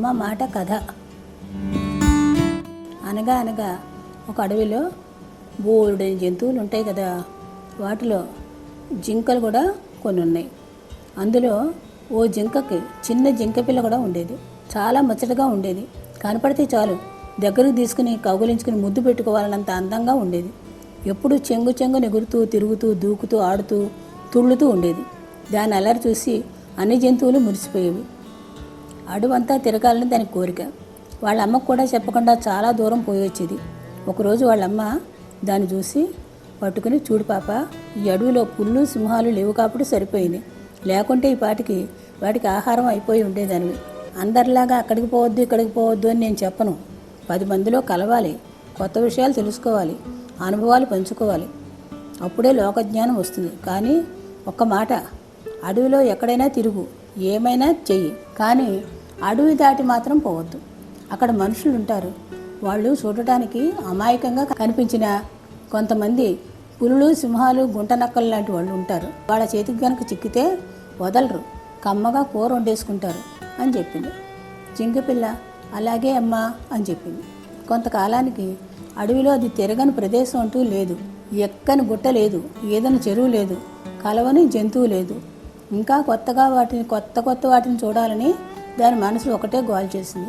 అమ్మ మాట కథ. అనగా అనగా ఒక అడవిలో బోరుడైన జంతువులు ఉంటాయి కదా వాటిలో జింకలు కూడా కొన్ని ఉన్నాయి. అందులో ఓ జింకకి చిన్న జింక పిల్ల కూడా ఉండేది. చాలా ముచ్చటగా ఉండేది. కనపడితే చాలు దగ్గరకు తీసుకుని కౌగులించుకుని ముద్దు పెట్టుకోవాలన్నంత అందంగా ఉండేది. ఎప్పుడూ చెంగు చెంగు ఎగురుతూ తిరుగుతూ దూకుతూ ఆడుతూ తుళ్ళుతూ ఉండేది. దాని అల్లరి చూసి అన్ని జంతువులు మురిసిపోయేవి. అడవంతా తిరగాలని దాని కోరిక. వాళ్ళ అమ్మకు కూడా చెప్పకుండా చాలా దూరం పోయి వచ్చేది. ఒకరోజు వాళ్ళమ్మ దాన్ని చూసి పట్టుకుని చూడు పాప ఈ అడవిలో పుల్లు సింహాలు లేవు కాబట్టి సరిపోయింది. లేకుంటే ఈ పాటికి వాటికి ఆహారం అయిపోయి ఉండేదానివి. అందరిలాగా అక్కడికి పోవద్దు ఇక్కడికి పోవద్దు అని నేను చెప్పను. పది మందిలో కలవాలి కొత్త విషయాలు తెలుసుకోవాలి అనుభవాలు పంచుకోవాలి. అప్పుడే లోకజ్ఞానం వస్తుంది. కానీ ఒక్క మాట అడవిలో ఎక్కడైనా తిరుగు ఏమైనా చెయ్యి. కానీ అడవి దాటి మాత్రం పోవద్దు. అక్కడ మనుషులు ఉంటారు. వాళ్ళు చూడటానికి అమాయకంగా కనిపించిన కొంతమంది పులులు సింహాలు గుంటనక్కలు లాంటి వాళ్ళు ఉంటారు. వాళ్ళ చేతికి కనుక చిక్కితే వదలరు. కమ్మగా కూర వండేసుకుంటారు అని చెప్పింది. జింకపిల్ల అలాగే అమ్మా అని చెప్పింది. కొంతకాలానికి అడవిలో అది తిరగని ప్రదేశం అంటూ లేదు. ఎక్కని గుట్ట లేదు. ఏదైనా చెరువు లేదు. కలవని జంతువు లేదు. ఇంకా కొత్తగా వాటిని కొత్త కొత్త వాటిని చూడాలని దాని మనసు ఒకటే గోల్ చేసింది.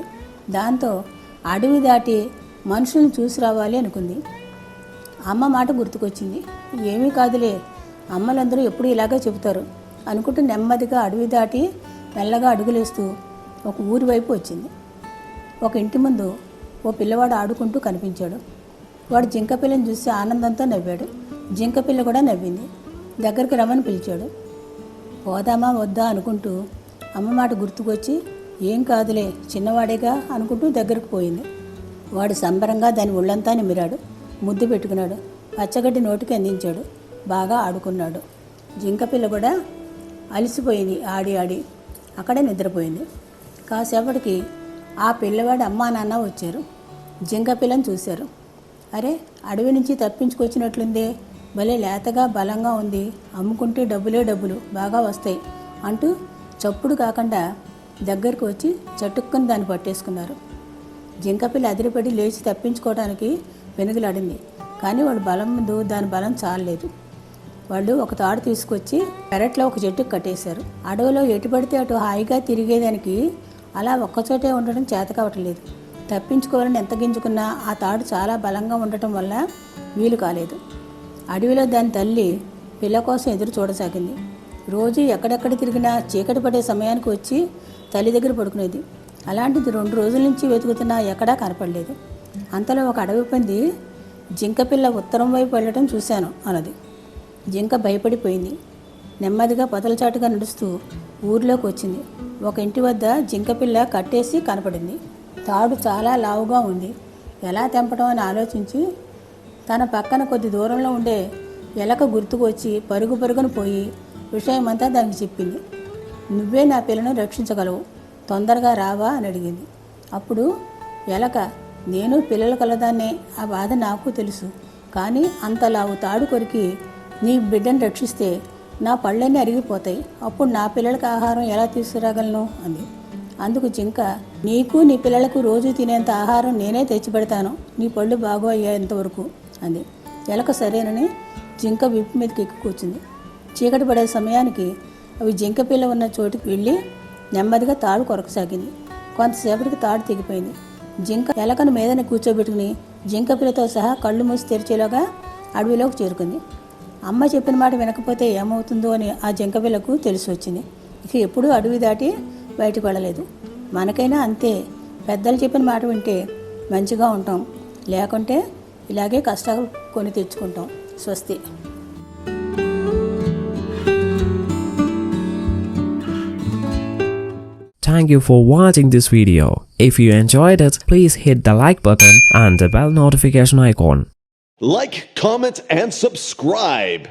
దాంతో అడవి దాటి మనుషుల్ని చూసి రావాలి అనుకుంది. అమ్మ మాట గుర్తుకొచ్చింది. ఏమీ కాదులే అమ్మలందరూ ఎప్పుడు ఇలాగే చెబుతారు అనుకుంటూ నెమ్మదిగా అడవి దాటి మెల్లగా అడుగులేస్తూ ఒక ఊరి వైపు వచ్చింది. ఒక ఇంటి ముందు ఓ పిల్లవాడు ఆడుకుంటూ కనిపించాడు. వాడు జింక పిల్లని చూసి ఆనందంతో నవ్వాడు. జింక పిల్ల కూడా నవ్వింది. దగ్గరికి రమ్మని పిలిచాడు. పోదామా వద్దా అనుకుంటూ అమ్మ మాట గుర్తుకొచ్చి ఏం కాదులే చిన్నవాడేగా అనుకుంటూ దగ్గరకు పోయింది. వాడు సంబరంగా దాని ఒళ్ళంతా నిమిరాడు. ముద్దు పెట్టుకున్నాడు. పచ్చగడ్డి నోటికి అందించాడు. బాగా ఆడుకున్నాడు. జింకపిల్ల కూడా అలసిపోయింది ఆడి ఆడి. అక్కడే నిద్రపోయింది. కాసేపటికి ఆ పిల్లవాడి అమ్మా నాన్న వచ్చారు. జింకపిల్లని చూశారు. అరే అడవి నుంచి తప్పించుకొచ్చినట్లుందే. భలే లేతగా బలంగా ఉంది. అమ్ముకుంటే డబ్బులే డబ్బులు బాగా వస్తాయి అంటూ చప్పుడు కాకుండా దగ్గరకు వచ్చి చటుక్కుని దాన్ని పట్టేసుకున్నారు. జింకపిల్ల అదిరిపడి లేచి తప్పించుకోవడానికి వెనుకలాడింది. కానీ వాళ్ళు బలం ముందు దాని బలం చాలలేదు. వాళ్ళు ఒక తాడు తీసుకొచ్చి పెరట్లో ఒక చెట్టుకు కట్టేశారు. అడవిలో ఎటు పడితే అటు హాయిగా తిరిగేదానికి అలా ఒక్కచోటే ఉండడం చేతకావట్లేదు. తప్పించుకోవాలని ఎంత గింజుకున్నా ఆ తాడు చాలా బలంగా ఉండటం వల్ల వీలు కాలేదు. అడవిలో దాని తల్లి పిల్ల కోసం ఎదురు చూడసాగింది. రోజు ఎక్కడెక్కడ తిరిగినా చీకటి పడే సమయానికి వచ్చి తల్లి దగ్గర పడుకునేది. అలాంటిది రెండు రోజుల నుంచి వెతుకుతున్నా ఎక్కడా కనపడలేదు. అంతలో ఒక అడవి పంది జింకపిల్ల ఉత్తరం వైపు వెళ్ళటం చూశాను అన్నది. జింక భయపడిపోయింది. నెమ్మదిగా పొదలచాటుగా నడుస్తూ ఊర్లోకి వచ్చింది. ఒక ఇంటి వద్ద జింకపిల్ల కట్టేసి కనపడింది. తాడు చాలా లావుగా ఉంది. ఎలా తెంపడం అని ఆలోచించి తన పక్కన కొద్ది దూరంలో ఉండే ఎలక గుర్తుకు వచ్చి పరుగు పరుగున పోయి విషయమంతా దానికి చెప్పింది. నువ్వే నా పిల్లను రక్షించగలవు. తొందరగా రావా అని అడిగింది. అప్పుడు ఎలక నేను పిల్లల కలదాన్నే ఆ బాధ నాకు తెలుసు. కానీ అంతలావు తాడు కొరికి నీ బిడ్డను రక్షిస్తే నా పళ్ళన్నీ అరిగిపోతాయి. అప్పుడు నా పిల్లలకు ఆహారం ఎలా తీసుకురాగలను? అంది. అందుకు జింక నీకు నీ పిల్లలకు రోజు తినేంత ఆహారం నేనే తెచ్చిపెడతాను. నీ పళ్ళు బాగు అయ్యేంతవరకు అంది. ఎలక సరేనని జింక విప్పు మీదకి ఎక్కి కూర్చుంది. చీకటి పడే సమయానికి అవి జింక పిల్ల ఉన్న చోటుకి వెళ్ళి నెమ్మదిగా తాడు కొరకసాగింది. కొంతసేపటికి తాడు తెగిపోయింది. జింక ఎలకను మీదనే కూర్చోబెట్టుకుని జింక పిల్లతో సహా కళ్ళు మూసి తెరిచేలోగా అడవిలోకి చేరుకుంది. అమ్మ చెప్పిన మాట వినకపోతే ఏమవుతుందో అని ఆ జింక పిల్లకు తెలిసి వచ్చింది. ఇక ఎప్పుడూ అడవి దాటి బయటకు వెళ్ళలేదు. మనకైనా అంతే. పెద్దలు చెప్పిన మాట వింటే మంచిగా ఉంటాం. లేకుంటే ఇలాగే కష్టాలు కొని తెచ్చుకుంటాం. స్వస్తి. Thank you for watching this video. If you enjoyed it, please hit the like button and the bell notification icon. Like, comment, and subscribe.